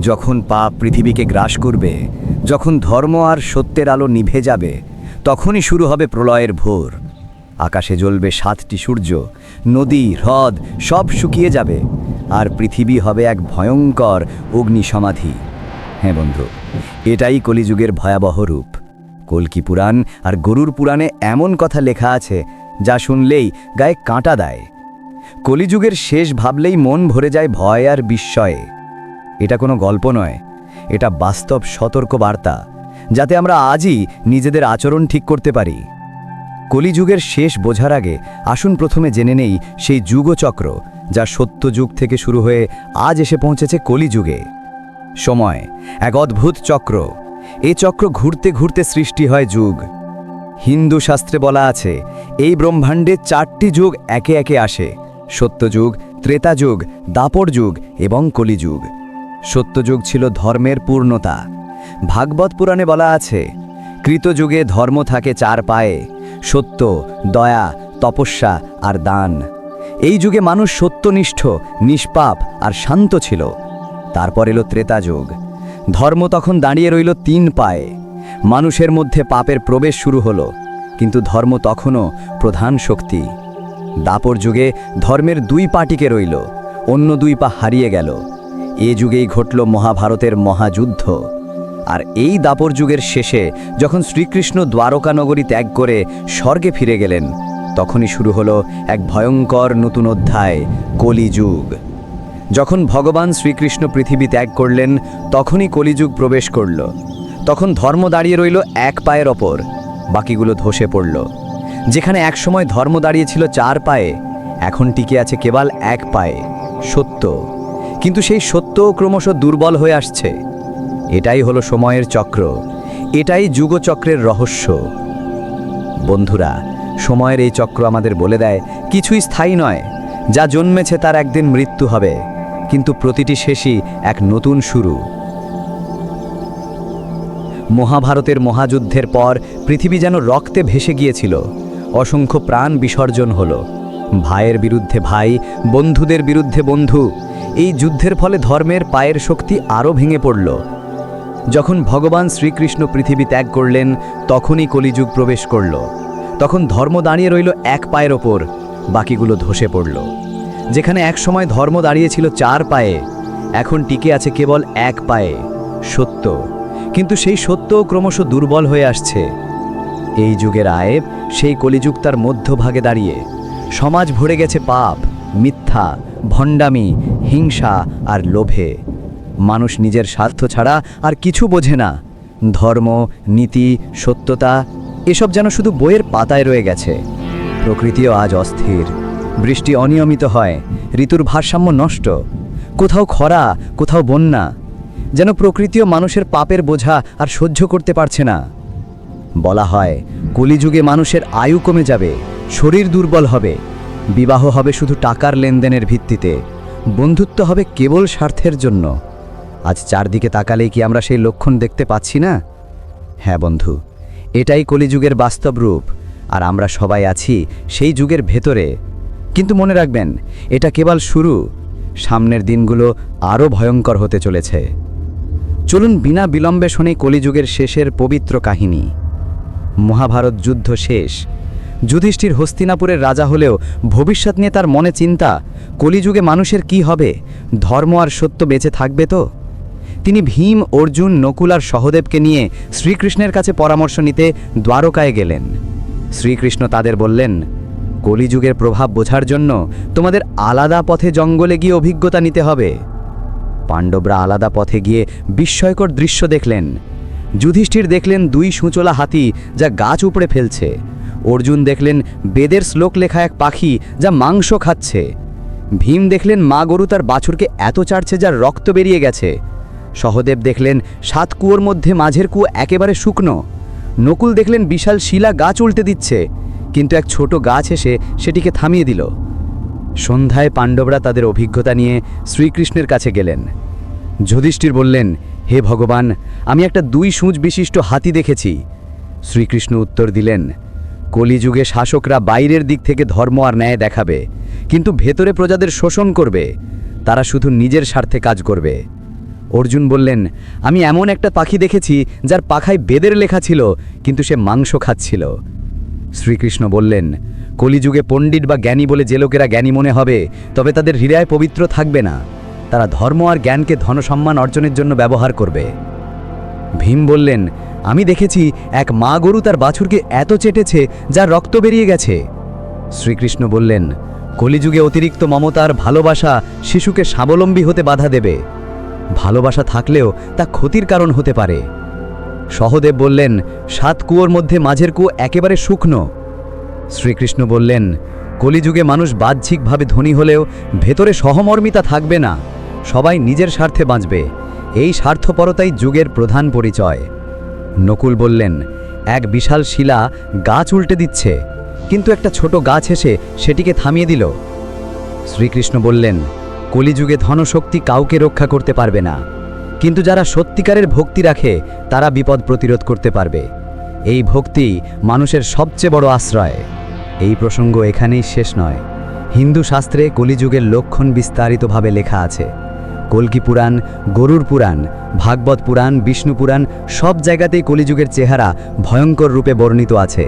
যখন পাপ পৃথিবীকে গ্রাস করবে, যখন ধর্ম আর সত্যের আলো নিভে যাবে, তখনই শুরু হবে প্রলয়ের ভোর। আকাশে জ্বলবে সাতটি সূর্য, নদী, হ্রদ, সব শুকিয়ে যাবে, আর পৃথিবী হবে এক ভয়ঙ্কর অগ্নি সমাধি হ্যাঁ বন্ধু, এটাই কলিযুগের ভয়াবহ রূপ। কলকি পুরাণ আর গরুর পুরাণে এমন কথা লেখা আছে, যা শুনলেই গায়ে কাঁটা দেয়। কলিযুগের শেষ ভাবলেই মন ভরে যায় ভয় আর বিস্ময়ে। এটা কোনো গল্প নয়। এটা বাস্তব সতর্ক বার্তা যাতে আমরা আজই নিজেদের আচরণ ঠিক করতে পারি। কলিযুগের শেষ বোঝার আগে আসুন প্রথমে জেনে নেই সেই যুগচক্র, যা সত্য যুগ থেকে শুরু হয়ে আজ এসে পৌঁছেছে কলিযুগে। সময়, এক অদ্ভুত চক্র। এ চক্র ঘুরতে ঘুরতে সৃষ্টি হয় যুগ। হিন্দু শাস্ত্রে বলা আছে, এই ব্রহ্মাণ্ডে চারটি যুগ একে একে আসে সত্যযুগ ত্রেতাযুগ দাপর যুগ এবং কলিযুগ। সত্যযুগ ছিল ধর্মের পূর্ণতা। ভাগবত পুরাণে বলা আছে, কৃতযুগে ধর্ম থাকে চার পায়ে, সত্য, দয়া, তপস্যা আর দান। এই যুগে মানুষ সত্যনিষ্ঠ, নিষ্পাপ আর শান্ত ছিল। তারপর এলো ত্রেতা যুগ ধর্ম তখন দাঁড়িয়ে রইল তিন পায়ে। মানুষের মধ্যে পাপের প্রবেশ শুরু হলো, কিন্তু ধর্ম তখনও প্রধান শক্তি। দাপর যুগে ধর্মের দুই পাটিকে রইল, অন্য দুই পা হারিয়ে গেল। এ যুগেই ঘটল মহাভারতের মহাযুদ্ধ। আর এই দাপর যুগের শেষে যখন শ্রীকৃষ্ণ দ্বারকা নগরী ত্যাগ করে স্বর্গে ফিরে গেলেন, তখনই শুরু হলো এক ভয়ঙ্কর নতুন অধ্যায়, কলিযুগ। যখন ভগবান শ্রীকৃষ্ণ পৃথিবী ত্যাগ করলেন, তখনই কলিযুগ প্রবেশ করল। তখন ধর্ম দাঁড়িয়ে রইল এক পায়ের ওপর, বাকিগুলো ধসে পড়ল। যেখানে একসময় ধর্ম দাঁড়িয়েছিল চার পায়ে, এখন টিকে আছে কেবল এক পায়ে, সত্য। কিন্তু সেই সত্য ক্রমশ দুর্বল হয়ে আসছে। এটাই হলো সময়ের চক্র। এটাই যুগচক্রের রহস্য। বন্ধুরা, সময়ের এই চক্র আমাদের বলে দেয়, কিছুই স্থায়ী নয়। যা জন্মেছে তার একদিন মৃত্যু হবে। কিন্তু প্রতিটি শেষই এক নতুন শুরু। মহাভারতের মহাযুদ্ধের পর পৃথিবী যেন রক্তে ভেসে গিয়েছিল। অসংখ্য প্রাণ বিসর্জন হলো। ভাইয়ের বিরুদ্ধে ভাই, বন্ধুদের বিরুদ্ধে বন্ধু। এই যুদ্ধের ফলে ধর্মের পায়ের শক্তি আরও ভেঙে পড়ল। যখন ভগবান শ্রীকৃষ্ণ পৃথিবী ত্যাগ করলেন, তখনই কলিযুগ প্রবেশ করল। তখন ধর্ম দাঁড়িয়ে রইল এক পায়ের ওপর, বাকিগুলো ধসে পড়ল। যেখানে এক সময় ধর্ম দাঁড়িয়েছিল চার পায়ে, এখন টিকে আছে কেবল এক পায়ে, সত্য। কিন্তু সেই সত্যও ক্রমশ দুর্বল হয়ে আসছে। এই যুগের আয়েব সেই কলিযুগ তার মধ্যভাগে দাঁড়িয়ে। সমাজ ভরে গেছে পাপ, মিথ্যা, ভণ্ডামি হিংসা আর লোভে। মানুষ নিজের স্বার্থ ছাড়া আর কিছু বোঝে না। ধর্ম, নীতি, সত্যতা, এসব যেন শুধু বইয়ের পাতায় রয়ে গেছে। প্রকৃতিও আজ অস্থির। বৃষ্টি অনিয়মিত হয়। ঋতুর ভারসাম্য নষ্ট। কোথাও খরা, কোথাও বন্যা। যেন প্রকৃতিও মানুষের পাপের বোঝা আর সহ্য করতে পারছে না। বলা হয়, কলিযুগে মানুষের আয়ু কমে যাবে, শরীর দুর্বল হবে। বিবাহ হবে শুধু টাকার লেনদেনের ভিত্তিতে। বন্ধুত্ব হবে কেবল স্বার্থের জন্য। আজ চারদিকে তাকালেই কি আমরা সেই লক্ষণ দেখতে পাচ্ছি না? হ্যাঁ বন্ধু, এটাই কলিযুগের বাস্তব রূপ, আর আমরা সবাই আছি সেই যুগের ভেতরে। কিন্তু মনে রাখবেন, এটা কেবল শুরু। সামনের দিনগুলো আরও ভয়ঙ্কর হতে চলেছে। চলুন বিনা বিলম্বে শুনে কলিযুগের শেষের পবিত্র কাহিনী। মহাভারত যুদ্ধ শেষ যুধিষ্ঠির হস্তিনাপুরের রাজা হলেও ভবিষ্যৎ নিয়ে তার মনে চিন্তা। কলিযুগে মানুষের কি হবে? ধর্ম আর সত্য বেঁচে থাকবে তো? তিনি ভীম, অর্জুন, নকুল আর সহদেবকে নিয়ে শ্রীকৃষ্ণের কাছে পরামর্শ নিতে দ্বারকায় গেলেন। শ্রীকৃষ্ণ তাদের বললেন, কলিযুগের প্রভাব বোঝার জন্য তোমাদের আলাদা পথে জঙ্গলে গিয়ে অভিজ্ঞতা নিতে হবে। পাণ্ডবরা আলাদা পথে গিয়ে বিস্ময়কর দৃশ্য দেখলেন। যুধিষ্ঠির দেখলেন দুই সূচলা হাতি যা গাছ উপড়ে ফেলছে। অর্জুন দেখলেন বেদের শ্লোক লেখা এক পাখি যা মাংস খাচ্ছে। ভীম দেখলেন মা গরু তার বাছুরকে এত চাড়ছে যার রক্ত বেরিয়ে গেছে। সহদেব দেখলেন সাত কুয়োর মধ্যে মাঝের কুয়ো একেবারে শুকনো। নকুল দেখলেন বিশাল শিলা গাছ উল্টে দিচ্ছে। কিন্তু এক ছোট গাছ এসে সেটিকে থামিয়ে দিল। সন্ধ্যায় পাণ্ডবরা তাদের অভিজ্ঞতা নিয়ে শ্রীকৃষ্ণের কাছে গেলেন। যুধিষ্ঠির বললেন, হে ভগবান, আমি একটা দুই সূঁচ বিশিষ্ট হাতি দেখেছি। শ্রীকৃষ্ণ উত্তর দিলেন কলিযুগে শাসকরা বাইরের দিক থেকে ধর্ম আর ন্যায় দেখাবে, কিন্তু ভেতরে প্রজাদের শোষণ করবে, তারা শুধু নিজের স্বার্থে কাজ করবে। অর্জুন বললেন, আমি এমন একটা পাখি দেখেছি যার পাখায় বেদের লেখা ছিল, কিন্তু সে মাংস খাচ্ছিল। শ্রীকৃষ্ণ বললেন, কলিযুগে পণ্ডিত বা জ্ঞানী বলে যে লোকেরা জ্ঞানী মনে হবে, তবে তাদের হৃদয় পবিত্র থাকবে না। তারা ধর্ম আর জ্ঞানকে ধনসম্মান অর্জনের জন্য ব্যবহার করবে। ভীম বললেন আমি দেখেছি এক মা গরু তার বাছুরকে এত চেটেছে, যার রক্ত বেরিয়ে গেছে। শ্রীকৃষ্ণ বললেন, কলিযুগে অতিরিক্ত মমতার ভালোবাসা শিশুকে স্বাবলম্বী হতে বাধা দেবে। ভালোবাসা থাকলেও তা ক্ষতির কারণ হতে পারে। সহদেব বললেন, সাত কুয়োর মধ্যে মাঝের কুয়ো একেবারে শুকনো। শ্রীকৃষ্ণ বললেন, কলিযুগে মানুষ বাহ্যিকভাবে ধনী হলেও ভেতরে সহমর্মিতা থাকবে না। সবাই নিজের স্বার্থে বাঁচবে। এই স্বার্থপরতাই যুগের প্রধান পরিচয়। নকুল বললেন, এক বিশাল শিলা গাছ উল্টে দিচ্ছে। কিন্তু একটা ছোট গাছ এসে সেটিকে থামিয়ে দিল। শ্রীকৃষ্ণ বললেন, কলিযুগে ধনশক্তি কাউকে রক্ষা করতে পারবে না। কিন্তু যারা সত্যিকারের ভক্তি রাখে, তারা বিপদ প্রতিরোধ করতে পারবে। এই ভক্তি মানুষের সবচেয়ে বড় আশ্রয়। এই প্রসঙ্গ এখানেই শেষ নয়। হিন্দু শাস্ত্রে কলিযুগের লক্ষণ বিস্তারিতভাবে লেখা আছে। কল্কি পুরাণ গরুর পুরাণ, ভাগবত পুরাণ, বিষ্ণু পুরাণ, সব জায়গাতেই কলিযুগের চেহারা ভয়ঙ্কর রূপে বর্ণিত আছে।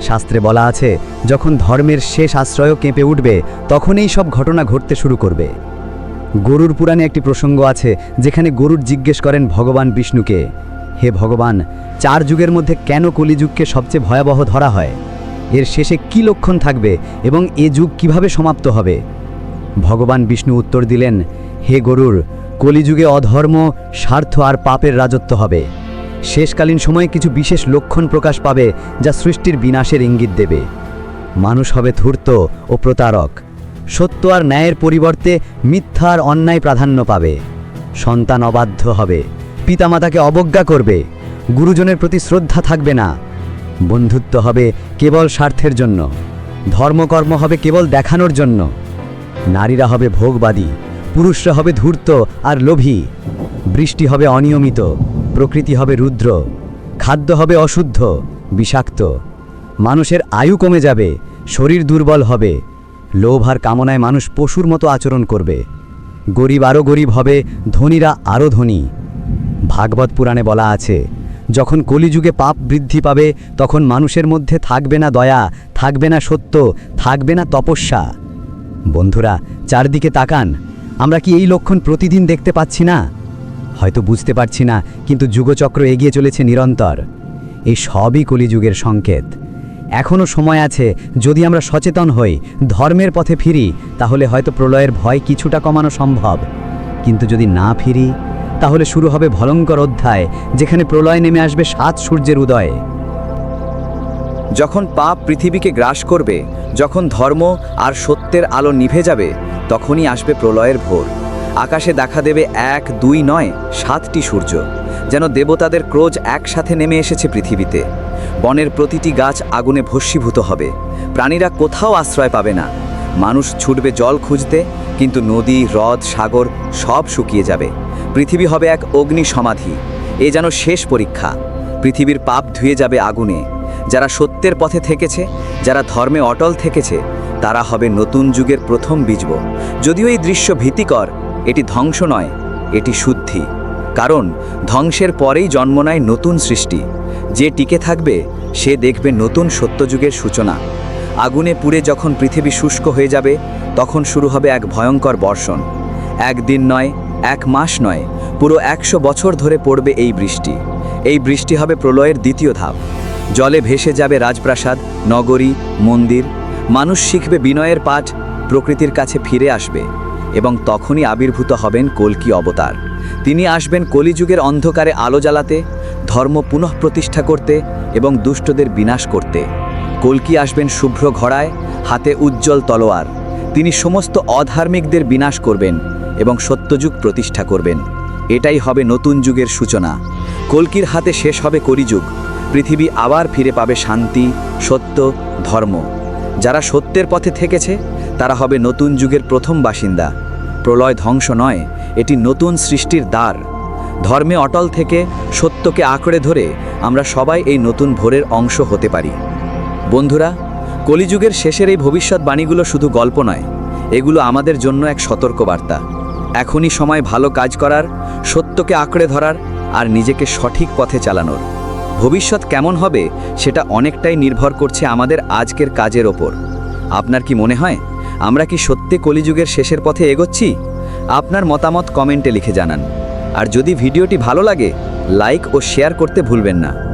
শাস্ত্রে বলা আছে, যখন ধর্মের শেষ আশ্রয়ও কেঁপে উঠবে, তখনই সব ঘটনা ঘটতে শুরু করবে। গরুর পুরাণে একটি প্রসঙ্গ আছে, যেখানে গরুর জিজ্ঞেস করেন ভগবান বিষ্ণুকে, হে ভগবান, চার যুগের মধ্যে কেন কলিযুগকে সবচেয়ে ভয়াবহ ধরা হয়? এর শেষে কি লক্ষণ থাকবে এবং এ যুগ কীভাবে সমাপ্ত হবে? ভগবান বিষ্ণু উত্তর দিলেন, হে গরুর, কলিযুগে অধর্ম, স্বার্থ আর পাপের রাজত্ব হবে। শেষকালীন সময়ে কিছু বিশেষ লক্ষণ প্রকাশ পাবে যা সৃষ্টির বিনাশের ইঙ্গিত দেবে। মানুষ হবে ধূর্ত ও প্রতারক। সত্য আর ন্যায়ের পরিবর্তে মিথ্যা আর অন্যায় প্রাধান্য পাবে। সন্তান অবাধ্য হবে। পিতামাতাকে অবজ্ঞা করবে। গুরুজনের প্রতি শ্রদ্ধা থাকবে না। বন্ধুত্ব হবে কেবল স্বার্থের জন্য। ধর্মকর্ম হবে কেবল দেখানোর জন্য। নারীরা হবে ভোগবাদী, পুরুষরা হবে ধূর্ত আর লোভী। বৃষ্টি হবে অনিয়মিত, প্রকৃতি হবে রুদ্র, খাদ্য হবে অশুদ্ধ, বিষাক্ত। মানুষের আয়ু কমে যাবে, শরীর দুর্বল হবে, লোভ আর কামনায় মানুষ পশুর মতো আচরণ করবে। গরিব আরও গরিব হবে, ধনীরা আরও ধনী। ভাগবত পুরাণে বলা আছে, যখন কলিযুগে পাপ বৃদ্ধি পাবে, তখন মানুষের মধ্যে থাকবে না দয়া, থাকবে না সত্য, থাকবে না তপস্যা। বন্ধুরা, চারদিকে তাকান। আমরা কি এই লক্ষণ প্রতিদিন দেখতে পাচ্ছি না? হয়তো বুঝতে পারছি না, কিন্তু যুগচক্র এগিয়ে চলেছে নিরন্তর। এই সবই কলিযুগের সংকেত। এখনও সময় আছে, যদি আমরা সচেতন হই, ধর্মের পথে ফিরি, তাহলে হয়তো প্রলয়ের ভয় কিছুটা কমানো সম্ভব। কিন্তু যদি না ফিরি, তাহলে শুরু হবে ভয়ঙ্কর অধ্যায়, যেখানে প্রলয় নেমে আসবে সাত সূর্যের উদয়ে। যখন পাপ পৃথিবীকে গ্রাস করবে, যখন ধর্ম আর সত্যের আলো নিভে যাবে, তখনই আসবে প্রলয়ের ভোর। আকাশে দেখা দেবে এক, দুই, নয়, সাতটি সূর্য, যেন দেবতাদের ক্রোজ একসাথে নেমে এসেছে পৃথিবীতে। বনের প্রতিটি গাছ আগুনে ভস্মীভূত হবে। প্রাণীরা কোথাও আশ্রয় পাবে না। মানুষ ছুটবে জল খুঁজতে, কিন্তু নদী, হ্রদ, সাগর সব শুকিয়ে যাবে। পৃথিবী হবে এক অগ্নি সমাধি। এ যেন শেষ পরীক্ষা। পৃথিবীর পাপ ধুয়ে যাবে আগুনে। যারা সত্যের পথে থেকেছে, যারা ধর্মে অটল থেকেছে তারা হবে নতুন যুগের প্রথম বীজব। যদিও এই দৃশ্য ভীতিকর, এটি ধ্বংস নয়, এটি শুদ্ধি। কারণ, ধ্বংসের পরেই জন্ম নেয় নতুন সৃষ্টি। যে টিকে থাকবে, সে দেখবে নতুন সত্যযুগের সূচনা। আগুনে পুড়ে যখন পৃথিবী শুষ্ক হয়ে যাবে, তখন শুরু হবে এক ভয়ঙ্কর বর্ষণ। একদিন নয়, এক মাস নয়, পুরো একশো বছর ধরে পড়বে এই বৃষ্টি। এই বৃষ্টি হবে প্রলয়ের দ্বিতীয় ধাপ। জলে ভেসে যাবে রাজপ্রাসাদ, নগরী, মন্দির মানুষ শিখবে বিনয়ের পাঠ, প্রকৃতির কাছে ফিরে আসবে এবং তখনই আবির্ভূত হবেন কল্কি অবতার। তিনি আসবেন কলিযুগের অন্ধকারে আলো জ্বালাতে, ধর্ম পুনঃপ্রতিষ্ঠা করতে এবং দুষ্টদের বিনাশ করতে। কল্কি আসবেন শুভ্র ঘড়ায়, হাতে উজ্জ্বল তলোয়ার। তিনি সমস্ত অধার্মিকদের বিনাশ করবেন এবং সত্যযুগ প্রতিষ্ঠা করবেন। এটাই হবে নতুন যুগের সূচনা। কল্কির হাতে শেষ হবে কলিযুগ। পৃথিবী আবার ফিরে পাবে শান্তি, সত্য, ধর্ম। যারা সত্যের পথে থেকেছে, তারা হবে নতুন যুগের প্রথম বাসিন্দা। প্রলয় ধ্বংস নয়, এটি নতুন সৃষ্টির দ্বার। ধর্মে অটল থেকে সত্যকে আঁকড়ে ধরে আমরা সবাই এই নতুন ভোরের অংশ হতে পারি। বন্ধুরা, কলিযুগের শেষের এই ভবিষ্যৎবাণীগুলো শুধু গল্প নয়, এগুলো আমাদের জন্য এক সতর্কবার্তা। এখনই সময় ভালো কাজ করার, সত্যকে আঁকড়ে ধরার আর নিজেকে সঠিক পথে চালানোর। ভবিষ্যৎ কেমন হবে সেটা অনেকটাই নির্ভর করছে আমাদের আজকের কাজের ওপর। আপনার কি মনে হয়? আমরা কি সত্যি কলিযুগের শেষের পথে এগোচ্ছি? আপনার মতামত কমেন্টে লিখে জানান। আর যদি ভিডিওটি ভালো লাগে, লাইক ও শেয়ার করতে ভুলবেন না।